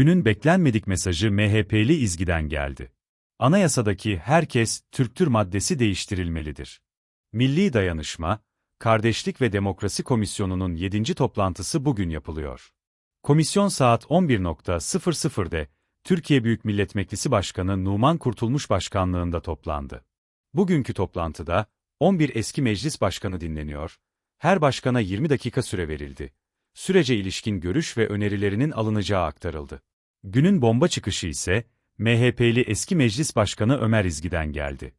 Günün beklenmedik mesajı MHP'li İzgi'den geldi. Anayasadaki herkes Türktür maddesi değiştirilmelidir. Milli Dayanışma, Kardeşlik ve Demokrasi Komisyonu'nun 7. toplantısı bugün yapılıyor. Komisyon saat 11.00'de Türkiye Büyük Millet Meclisi Başkanı Numan Kurtulmuş Başkanlığında toplandı. Bugünkü toplantıda 11 eski meclis başkanı dinleniyor, her başkana 20 dakika süre verildi. Sürece ilişkin görüş ve önerilerinin alınacağı aktarıldı. Günün bomba çıkışı ise MHP'li eski meclis başkanı Ömer İzgi'den geldi.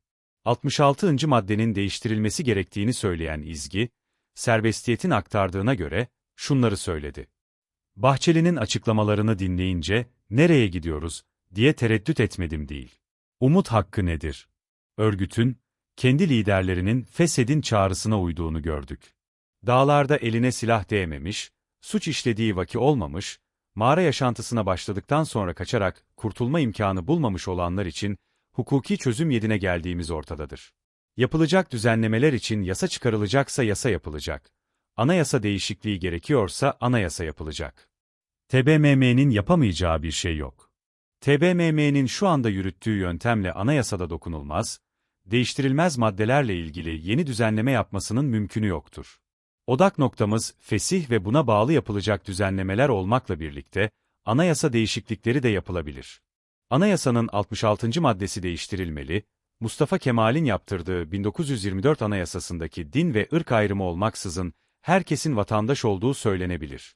66. maddenin değiştirilmesi gerektiğini söyleyen İzgi, serbestiyetin aktardığına göre şunları söyledi. Bahçeli'nin açıklamalarını dinleyince nereye gidiyoruz diye tereddüt etmedim değil. Umut hakkı nedir? Örgütün, kendi liderlerinin feshedin çağrısına uyduğunu gördük. Dağlarda eline silah değmemiş, suç işlediği vaki olmamış, mağara yaşantısına başladıktan sonra kaçarak kurtulma imkanı bulmamış olanlar için hukuki çözüm yedine geldiğimiz ortadadır. Yapılacak düzenlemeler için yasa çıkarılacaksa yasa yapılacak. Anayasa değişikliği gerekiyorsa anayasa yapılacak. TBMM'nin yapamayacağı bir şey yok. TBMM'nin şu anda yürüttüğü yöntemle anayasada dokunulmaz, değiştirilmez maddelerle ilgili yeni düzenleme yapmasının mümkünü yoktur. Odak noktamız, fesih ve buna bağlı yapılacak düzenlemeler olmakla birlikte, anayasa değişiklikleri de yapılabilir. Anayasanın 66. maddesi değiştirilmeli, Mustafa Kemal'in yaptırdığı 1924 Anayasasındaki din ve ırk ayrımı olmaksızın, herkesin vatandaş olduğu söylenebilir.